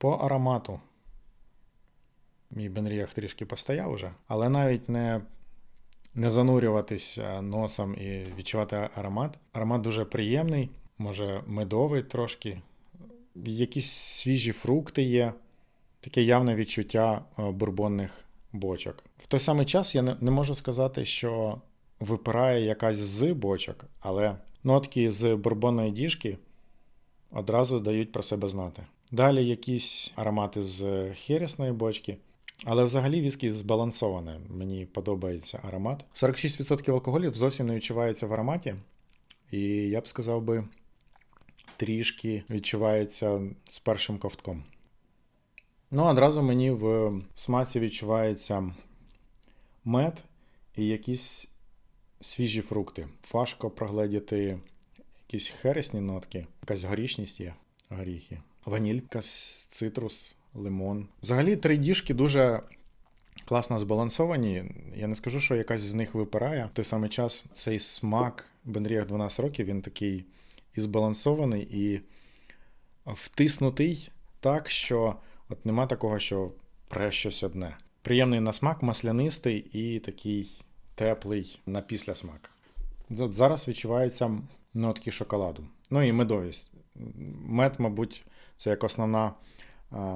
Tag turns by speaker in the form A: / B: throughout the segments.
A: По аромату. Мій Бенріях трішки постояв уже, але навіть не, не занурюватись е, носом і відчувати аромат. Аромат дуже приємний, може медовий трошки. Якісь свіжі фрукти є, таке явне відчуття е, бурбонних бочок. В той самий час я не, не можу сказати, що випирає якась з бочок, але нотки з бурбонної діжки одразу дають про себе знати. Далі якісь аромати з хересної бочки. Але взагалі віскі збалансоване. Мені подобається аромат. 46% алкоголю зовсім не відчувається в ароматі. І я б сказав би, трішки відчувається з першим ковтком. Ну, одразу мені в смаці відчувається мед і якісь свіжі фрукти. Важко прогледіти якісь хересні нотки, якась горішність є, горіхи. Ваніль, цитрус, лимон. Взагалі, три діжки дуже класно збалансовані. Я не скажу, що якась з них випирає. В той самий час цей смак Бенріях 12 років він такий і збалансований, і втиснутий так, що от нема такого, що пре щось одне. Приємний на смак, маслянистий і такий теплий на післясмак. От зараз відчуваються нотки шоколаду. Ну і медовість. Мед, мабуть, це як основна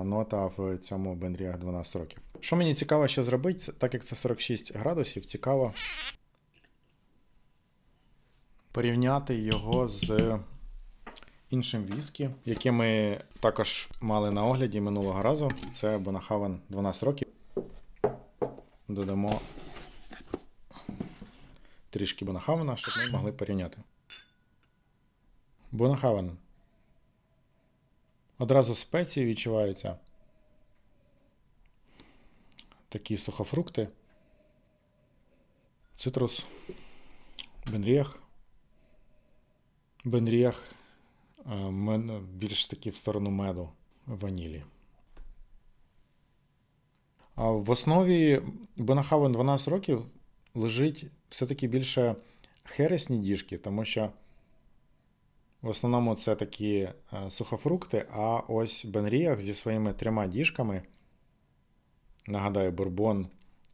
A: нота в цьому Бенріах 12 років. Що мені цікаво ще зробити, так як це 46 градусів, цікаво порівняти його з іншим віскі, яке ми також мали на огляді минулого разу. Це Бонахавен 12 років. Додамо трішки Бонахавена, щоб ми могли порівняти. Бонахавен. Одразу спеції відчуваються. Такі сухофрукти. Цитрус. Бенріях. Бенріях е, більш таки в сторону меду ванілі. А в основі Бонахавен 12 років лежить все-таки більше хересні діжки, тому що в основному це такі е, сухофрукти, а ось Бенріях зі своїми трьома діжками, нагадаю, бурбон,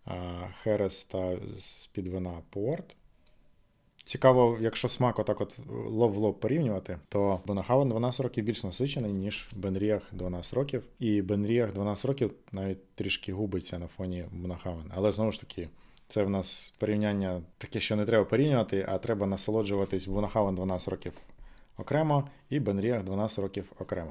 A: е, херес та з-під вина порт. Цікаво, якщо смак отак от лоб в лоб порівнювати, то Бонахавен 12 років більш насичений, ніж Бенріях 12 років. І Бенріях 12 років навіть трішки губиться на фоні Бонахавен. Але знову ж таки, це в нас порівняння таке, що не треба порівнювати, а треба насолоджуватись Бонахавен 12 років окремо і Бенріах 12 років окремо.